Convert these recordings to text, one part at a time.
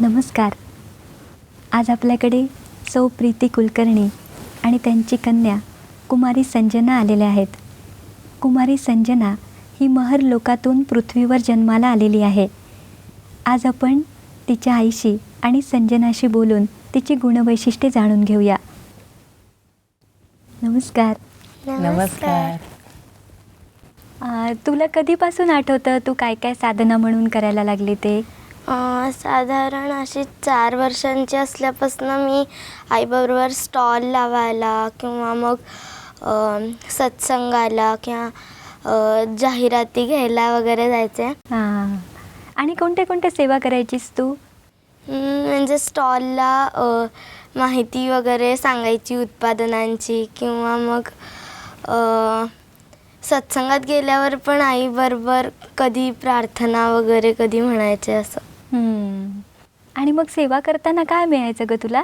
नमस्कार. आज आपल्याकडे सौ प्रीती कुलकर्णी आणि त्यांची कन्या कुमारी संजना आलेल्या आहेत. कुमारी संजना ही महर लोकातून पृथ्वीवर जन्माला आलेली आहे. आज आपण तिच्या आईशी आणि संजनाशी बोलून तिची गुणवैशिष्ट्ये जाणून घेऊया. नमस्कार. नमस्कार. आ, तुला कधीपासून आठवतं तू काय काय साधना म्हणून करायला लागली ते? साधारण अशी चार वर्षांची असल्यापासून मी आईबरोबर स्टॉल लावायला किंवा मग सत्संगाला किंवा जाहिराती घ्यायला वगैरे जायचे. हां. आणि कोणत्या कोणत्या सेवा करायचीस तू? म्हणजे स्टॉलला माहिती वगैरे सांगायची उत्पादनांची किंवा मग सत्संगात गेल्यावर पण आईबरोबर कधी प्रार्थना वगैरे कधी म्हणायचे असं. हम्म. आणि मग सेवा करताना काय मिळायचं ग तुला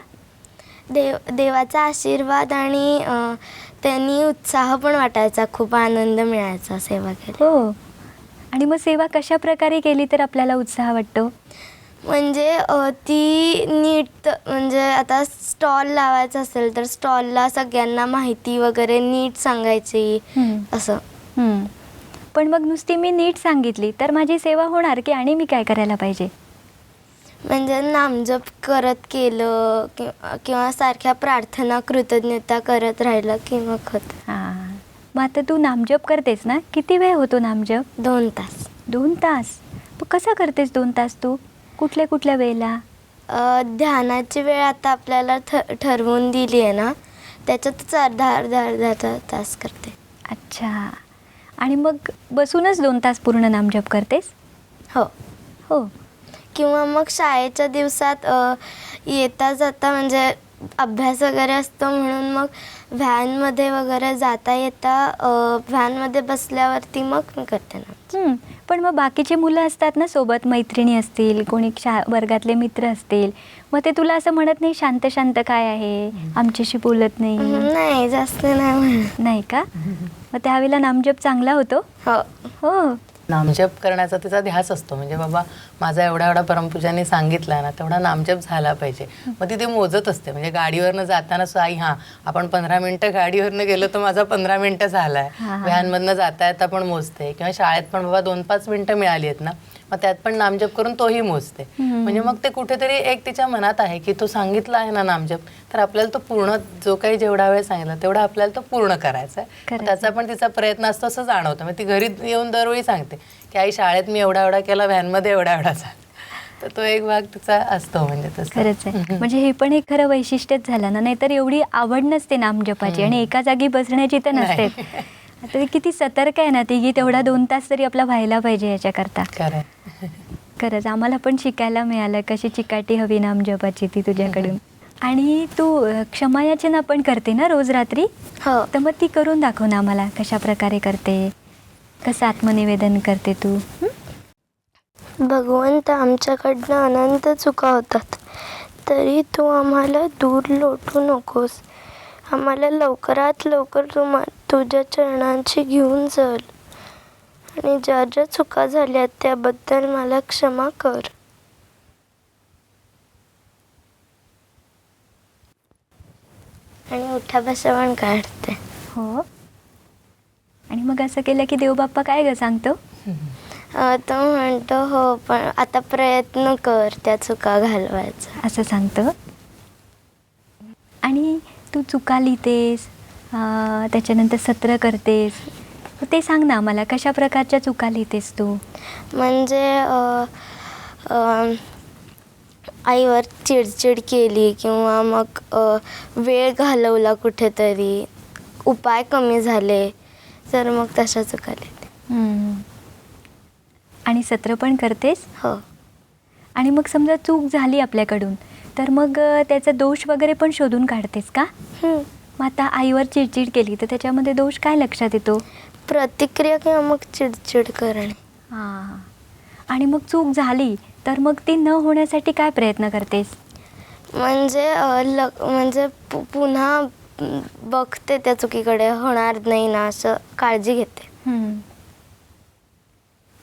देव देवाचा आशीर्वाद आणि अं, त्यांनी उत्साह पण वाटायचा खूप आनंद मिळायचा सेवा केली हो आणि मग सेवा कशा प्रकारे केली तर आपल्याला उत्साह वाटतो म्हणजे अं, ती नीट म्हणजे आता स्टॉल लावायचा असेल तर स्टॉलला सगळ्यांना माहिती वगैरे नीट सांगायची. असं हम्म. पण मग नुसती मी नीट सांगितली तर माझी सेवा होणार की आणि मी काय करायला पाहिजे म्हणजे नामजप करत केलं किंवा किंवा सारख्या प्रार्थना कृतज्ञता करत राहिलं की मग होतं हां. मग आता तू नामजप करतेस ना? किती वेळ होतो नामजप? दोन तास. दोन तास? मग कसा करतेस दोन तास तू? कुठल्या कुठल्या वेळेला? अ, ध्यानाची वेळ आता आपल्याला ठ ठरवून दिली आहे ना त्याच्यातच अर्धा अर्धा अर्धा ता- तास करते. अच्छा. आणि मग बसूनच दोन तास पूर्ण नामजप करतेस? हो. हो. किंवा मग शाळेच्या दिवसात येता जाता म्हणजे अभ्यास वगैरे असतो म्हणून मग व्हॅनमध्ये वगैरे जाता येता व्हॅनमध्ये बसल्यावरती मग मी करते ना. पण मग बाकीचे मुलं असतात ना सोबत? मैत्रिणी असतील कोणी शा वर्गातले मित्र असतील. मग ते तुला असं म्हणत नाही शांत शांत काय आहे? आमच्याशी बोलत नाही. नाही जास्त नाही म्हणत. नाही का? मग त्यावेळेला नामजप चांगला होतो? हो. हो. नामजप करण्याचा तिचा ध्यास असतो. म्हणजे बाबा माझा एवढा एवढा परमपूजाने सांगितला ना तेवढा नामजप झाला पाहिजे. मग ती ते मोजत असते. म्हणजे गाडीवरनं जाताना आई हां आपण पंधरा मिनटं गाडीवरनं गेलो तर माझा पंधरा मिनटं झालाय. हा, हा. व्हॅनमधनं जाता येता पण मोजते. किंवा शाळेत पण बाबा दोन पाच मिनटं मिळाली आहेत ना मग त्यात पण नामजप करून तोही मोजते. म्हणजे मग ते कुठेतरी एक तिच्या मनात आहे की तो सांगितला आहे ना नामजप तर आपल्याला तो पूर्ण जो काही जेवढा वेळ सांगितला तेवढा आपल्याला तो पूर्ण करायचा आहे. त्याचा पण तिचा प्रयत्न असतो असं जाणवतं. मग ती घरी येऊन दरवेळी सांगते की आई शाळेत मी एवढा एवढा केला व्हॅनमध्ये एवढा एवढा झाला. तर तो एक भाग तिचा असतो म्हणजे तसं. खरंच आहे. म्हणजे हे पण एक खरं वैशिष्ट्यच झालं ना नाहीतर एवढी आवड नसते नामजपाची आणि एका जागी बसण्याची तर नसते. आता किती सतर्क आहे ना ती की तेवढा दोन तास तरी आपला व्हायला पाहिजे याच्याकरता. खरं खरंच आम्हाला पण शिकायला मिळालं कशी चिकाटी हवी नामजपाची ती तुझ्याकडून. आणि तू क्षमायाचना पण करते ना रोज रात्री? हो. तर मग ती करून दाखव ना आम्हाला कशा प्रकारे करते कसं आत्मनिवेदन करते तू? भगवंत आमच्याकडनं अनंत चुका होतात. तरी तू आम्हाला दूर लोटू नकोस. आम्हाला लवकरात लवकर तुम्हा तुझ्या चरणांची घेऊन चल. आणि ज्या ज्या चुका झाल्या त्याबद्दल मला क्षमा कर. आणि उठा बसा पण काढते. हो? आणि मग असं केलं की देवबाप्पा काय ग सांगतो? अं, तो म्हणतो हो पण आता प्रयत्न कर त्या चुका घालवायचा. असं सांगतं? आणि तू चुका लिहितेस त्याच्यानंतर सत्र करतेस. ते सांग ना आम्हाला कशा प्रकारच्या चुका लिहितेस तू? म्हणजे आईवर चिडचिड केली किंवा मग वेळ घालवला कुठेतरी उपाय कमी झाले तर मग तशा चुका लिहिते. आणि सत्र पण करतेस? हो. आणि मग समजा चूक झाली आपल्याकडून तर मग त्याचा दोष वगैरे पण शोधून काढतेस का. मग आता आईवर चिडचिड केली तर त्याच्यामध्ये दोष काय लक्षात येतो? प्रतिक्रिया किंवा मग चिडचिड करणे. हां. आणि मग चूक झाली तर मग ती न होण्यासाठी काय प्रयत्न करतेस? म्हणजे अ, ल म्हणजे पु- पुन्हा म, बघते त्या चुकीकडे होणार नाही ना असं काळजी घेते. हम्म.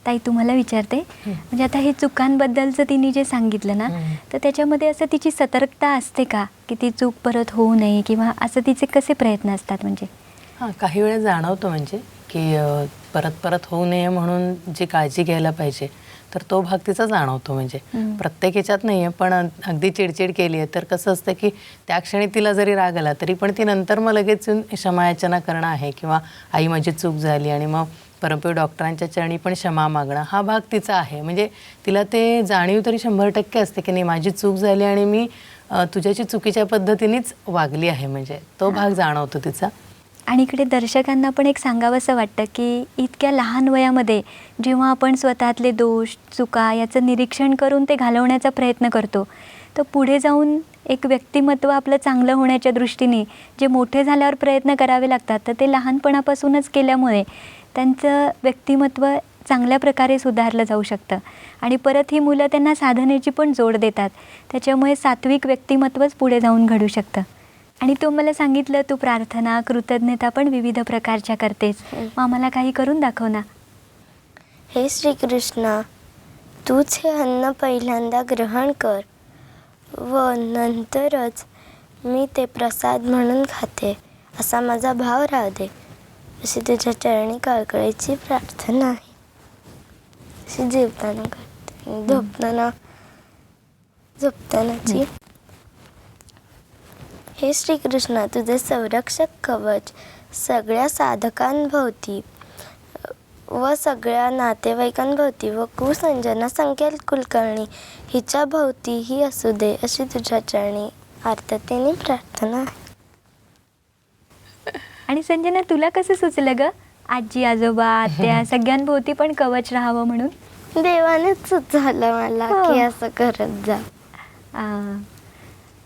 ताई तुम्हाला विचारते. म्हणजे आता हे चुकांबद्दलचं तिने जे सांगितलं ना. तर त्याच्यामध्ये असं तिची सतर्कता असते का? की ती चूक परत होऊ नये किंवा असं तिचे कसे प्रयत्न असतात म्हणजे? हां काही वेळेस जाणवतं म्हणजे की परत परत होऊ नये म्हणून जी काळजी घ्यायला पाहिजे तर तो भाग तिचा जाणवतो म्हणजे. प्रत्येक ह्याच्यात नाही आहे पण अगदी चिडचिड केली आहे तर कसं असतं की त्या क्षणी तिला जरी राग आला तरी पण ती नंतर मग लगेच येऊन क्षमायाचना करणं आहे किंवा आई माझी चूक झाली. आणि मग परंतु डॉक्टरांच्या चरणी पण क्षमा मागणं हा भाग तिचा आहे. म्हणजे तिला ते जाणीव तरी शंभर टक्के असते की नाही माझी चूक झाली आणि मी तुझ्याशी चुकीच्या पद्धतीनेच वागली आहे. म्हणजे तो भाग जाणवतो तिचा. आणि इकडे दर्शकांना पण एक सांगावंसं वाटतं की इतक्या लहान वयामध्ये जेव्हा आपण स्वतःतले दोष चुका याचं निरीक्षण करून ते घालवण्याचा प्रयत्न करतो तर पुढे जाऊन एक व्यक्तिमत्व आपलं चांगलं होण्याच्या दृष्टीने जे मोठे झाल्यावर प्रयत्न करावे लागतात तर ते लहानपणापासूनच केल्यामुळे त्यांचं व्यक्तिमत्व चांगल्या प्रकारे सुधारलं जाऊ शकतं. आणि परत ही मुलं त्यांना साधनेची पण जोड देतात. त्याच्यामुळे सात्विक व्यक्तिमत्वच पुढे जाऊन घडू शकतं. आणि तू मला सांगितलं तू प्रार्थना कृतज्ञता पण विविध प्रकारच्या करतेस. मग आम्हाला काही करून दाखव ना. हे श्रीकृष्णा तूच हे अन्न पहिल्यांदा ग्रहण कर व नंतरच मी ते प्रसाद म्हणून खाते असा माझा भाव राहू दे. अशी तुझ्या चरणी कळकळीची प्रार्थना आहे. अशी जेवताना करते. झोपताना झोपतानाची हे श्रीकृष्णा तुझे संरक्षक कवच सगळ्या साधकांभोवती व सगळ्या नातेवाईकांभोवती व कुसंजना संकेत कुलकर्णी हिच्या भोवतीही असू दे अशी तुझ्या चरणी आर्ततेने प्रार्थना आहे. आणि संजना तुला कसं सुचलं ग? आजी आजोबा आत्या सगळ्यांभोवती पण कवच राहावं म्हणून? देवानेच सुचवलं मला हो. की असं करत जा. आ,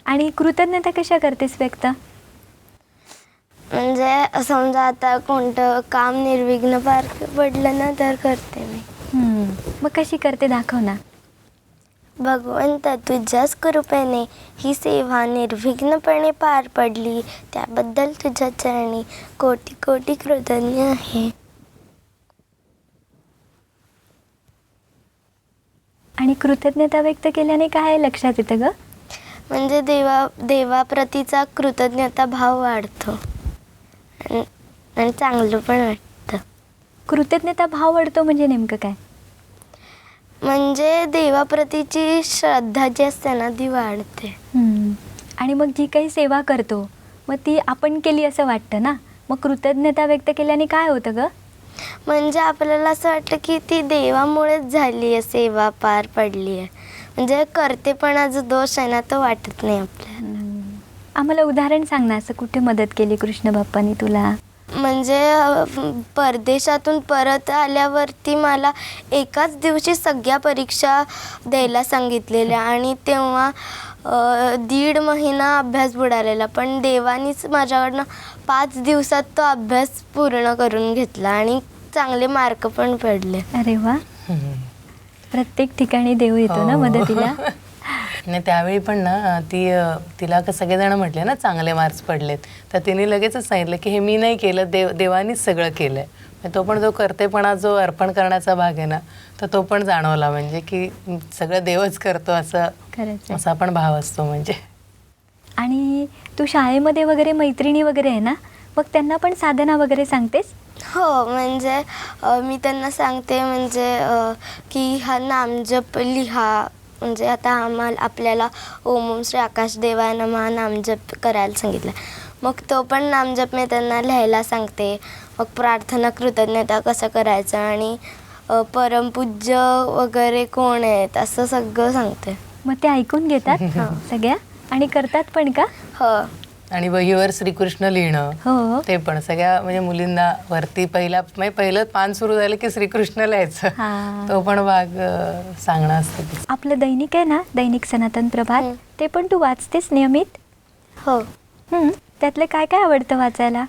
आणि कृतज्ञता कशा करतेस व्यक्त? म्हणजे समजा आता कोणतं काम निर्विघ्न पार पडलं ना तर करते मी. मग कशी करते? दाखव ना. भगवंत तुझ्याच कृपेने ही सेवा निर्विघ्नपणे पार पडली. त्याबद्दल तुझ्या चरणी कोटी कोटी कृतज्ञ आहे. आणि कृतज्ञता व्यक्त केल्याने काय लक्षात येतं ग? म्हणजे देवा देवाप्रतीचा कृतज्ञता भाव वाढतो. आणि आणि चांगलं पण वाटतं. कृतज्ञता भाव वाढतो म्हणजे नेमकं काय? म्हणजे देवाप्रतीची श्रद्धा जी असते ना ती वाढते. हम्म. आणि मग जी काही सेवा करतो मग ती आपण केली असं वाटतं ना? मग कृतज्ञता व्यक्त केल्याने काय होतं ग? म्हणजे आपल्याला असं वाटतं की ती देवामुळेच झाली आहे सेवा पार पडली आहे. म्हणजे करतेपणा जो दोष आहे ना तो वाटत नाही आपल्याला. आम्हाला उदाहरण सांग ना असं कुठे मदत केली कृष्ण बाप्पानी तुला? म्हणजे परदेशातून परत आल्यावरती मला एकाच दिवशी सगळ्या परीक्षा द्यायला सांगितलेल्या आणि तेव्हा दीड महिना अभ्यास बुडालेला. पण देवानीच माझ्याकडनं पाच दिवसात तो अभ्यास पूर्ण करून घेतला आणि चांगले मार्क पण पडले. अरे वा. प्रत्येक ठिकाणी देव येतो ना हो. मदतीला? आणि त्यावेळी पण ना ती तिला का सगळेजण म्हटले ना चांगले मार्क्स पडलेत. तर तिने लगेचच सांगितलं की हे मी नाही केलं देव देवानीच सगळं केलंय. म्हणजे तो पण जो करतेपणा जो अर्पण करण्याचा भाग आहे ना तर तो पण जाणवला म्हणजे की सगळं देवच करतो असं आहे. असा पण भाव असतो म्हणजे. आणि तू शाळेमध्ये वगैरे मैत्रिणी वगैरे आहे ना मग त्यांना पण साधना वगैरे सांगतेस? हो म्हणजे मी त्यांना सांगते म्हणजे की हा नामजप लिहा म्हणजे आता आम्हाला आपल्याला ओम ओम श्री आकाश देवाय नमः हा नामजप करायला सांगितलं. मग तो पण नामजप मी त्यांना लिहायला सांगते. मग प्रार्थना कृतज्ञता कसं करायचं आणि परमपूज्य वगैरे कोण आहेत असं सगळं सांगते. मग ते ऐकून घेतात सगळ्या? आणि करतात पण का? हो. आणि वहीवर श्रीकृष्ण लिहिणं हो ते पण सगळ्या म्हणजे मुलींना वरती पहिला म्हणजे पहिलं पान सुरू झालं की श्रीकृष्ण लिहायचं हा. तो पण भाग अं, सांगणं असतं तिचं. आपलं दैनिक आहे ना दैनिक सनातन प्रभात. ते पण तू वाचतेस नियमित हो हं. त्यातलं काय काय आवडतं वाचायला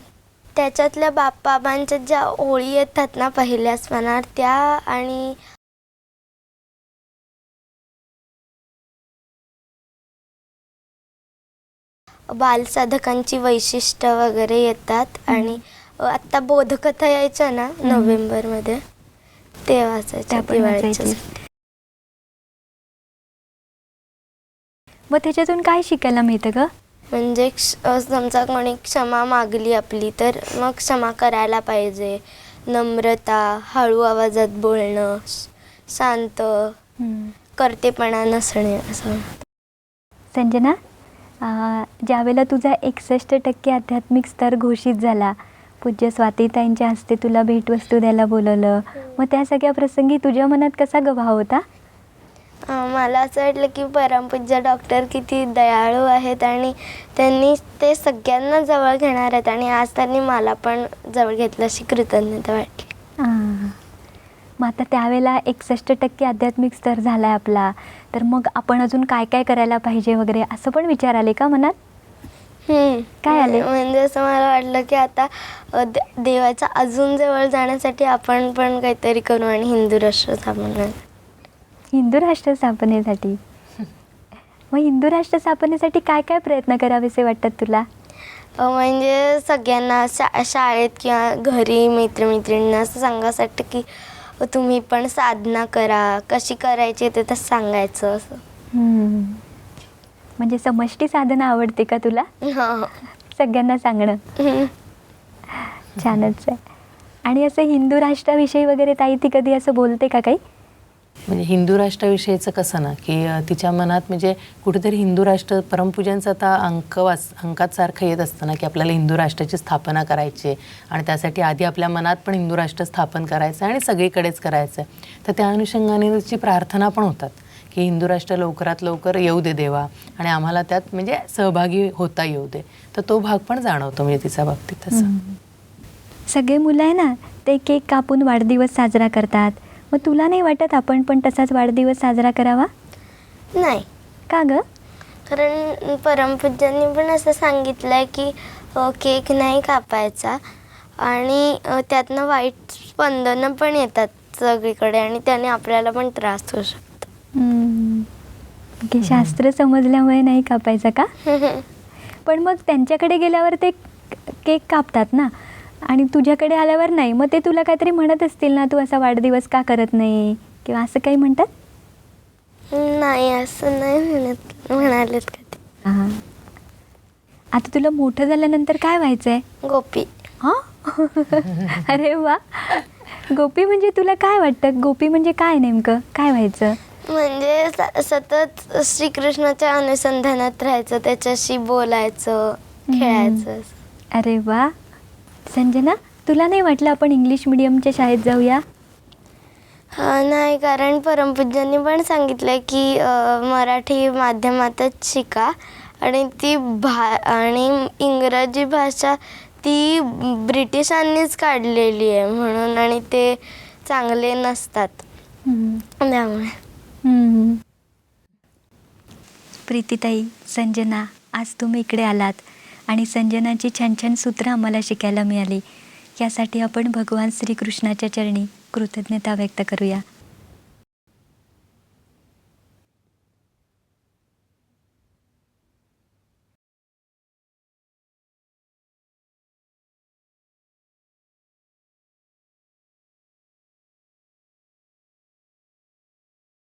त्याच्यातल्या बाप्पाबांच्या ज्या ओळी येतात ना पहिल्याच मनात त्या आणि बालसाधकांची वैशिष्ट्य वगैरे येतात आणि आत्ता बोधकथा यायच्या ना नोव्हेंबरमध्ये ते वाचायचे त्या पण दिवाळीच्या वाचायची मग त्याच्यातून काय शिकायला मिळतं ग? म्हणजे क्ष- अ, समजा कोणी क्षमा मागली आपली तर मग क्षमा करायला पाहिजे. नम्रता हळू आवाजात बोलणं श- शांत करतेपणा नसणे असं. संजना? ज्यावेळेला तुझा एकसष्ट टक्के आध्यात्मिक स्तर घोषित झाला पूज्य स्वातीताईंच्या हस्ते तुला भेटवस्तू द्यायला बोलवलं मग त्या सगळ्या प्रसंगी तुझ्या मनात कसा गभाव होता मला असं वाटलं की परमपूज्य डॉक्टर किती दयाळू आहेत आणि त्यांनी ते सगळ्यांना जवळ घेणार आहेत आणि आज त्यांनी मला पण जवळ घेतलं अशी कृतज्ञता वाटली. मग आता त्यावेळेला एकसष्ट टक्के आध्यात्मिक स्तर झाला आहे आपला. तर मग आपण अजून काय काय करायला पाहिजे वगैरे असं पण विचार आले का मनात. काय आले? म्हणजे असं मला वाटलं की आता देवाच्या अजून जवळ जाण्यासाठी आपण पण काहीतरी करू आणि हिंदू राष्ट्र स्थापन हिंदू राष्ट्र स्थापनेसाठी? मग हिंदू राष्ट्र स्थापनेसाठी काय काय प्रयत्न करावेसे वाटतात तुला? म्हणजे सगळ्यांना शा शाळेत किंवा घरी मित्रमैत्रिणींना असं सांगायसाठी की तुम्ही पण साधना करा. कशी करायची ते तर सांगायचं असं. हम्म. म्हणजे समष्टी साधना आवडते का तुला? हां. सगळ्यांना सांगणं. छानच आहे. आणि असं हिंदू राष्ट्राविषयी वगैरे ताई ती कधी असं बोलते का काही? म्हणजे हिंदू राष्ट्राविषयीचं कसं ना की तिच्या मनात म्हणजे कुठेतरी हिंदू राष्ट्र परमपूजनचं आता अंक वाच अंकात सारखं येत असतं ना की आपल्याला हिंदू राष्ट्राची स्थापना करायची आहे आणि त्यासाठी आधी आपल्या मनात पण हिंदू राष्ट्र स्थापन करायचं आहे आणि सगळीकडेच करायचं आहे. तर त्या अनुषंगाने तिची प्रार्थना पण होतात की हिंदू राष्ट्र लवकरात लवकर येऊ दे देवा आणि आम्हाला त्यात म्हणजे सहभागी होता येऊ दे. तर तो भाग पण जाणवतो म्हणजे तिच्या बाबतीत असं. सगळे मुलं आहे ना ते केक कापून वाढदिवस साजरा करतात. मग तुला नाही वाटत आपण पण तसाच वाढदिवस साजरा करावा? नाही. का ग? कारण परमपूज्यांनी पण असं सांगितलं आहे की अ, केक नाही कापायचा आणि अ, त्यातनं वाईट स्पंदनं पण येतात सगळीकडे आणि त्याने आपल्याला पण त्रास होऊ शकतो. हम्म. ओके शास्त्र समजल्यामुळे नाही कापायचं का? पण मग त्यांच्याकडे गेल्यावर ते केक कापतात ना. आणि तुझ्याकडे आल्यावर नाही मग ते तुला काहीतरी म्हणत असतील ना तू असा वाढदिवस का करत नाही? किंवा असं काही म्हणतात? नाही असं नाही म्हणत म्हणालेत कधी. हां. आता तुला मोठं झाल्यानंतर काय व्हायचं आहे गोपी. हां? अरे वा. गोपी म्हणजे तुला काय वाटतं? गोपी म्हणजे काय नेमकं? काय व्हायचं? म्हणजे स- सतत श्रीकृष्णाच्या अनुसंधानात राहायचं त्याच्याशी बोलायचं खेळायचं. अरे वा. संजना तुला नाही वाटलं आपण इंग्लिश मिडियमच्या शाळेत जाऊया? हा नाही कारण परमपूज्यांनी पण सांगितलं की अ, मराठी माध्यमातच शिका. आणि ती भा आणि इंग्रजी भाषा ती ब्रिटिशांनीच काढलेली आहे म्हणून आणि ते चांगले नसतात. हम्म. त्यामुळे. हम्म. प्रीतीताई संजना आज तुम्ही इकडे आलात. आणि संजनाची छान छान सूत्रं आम्हाला शिकायला मिळाली. यासाठी आपण भगवान श्रीकृष्णाच्या चरणी कृतज्ञता व्यक्त करूया.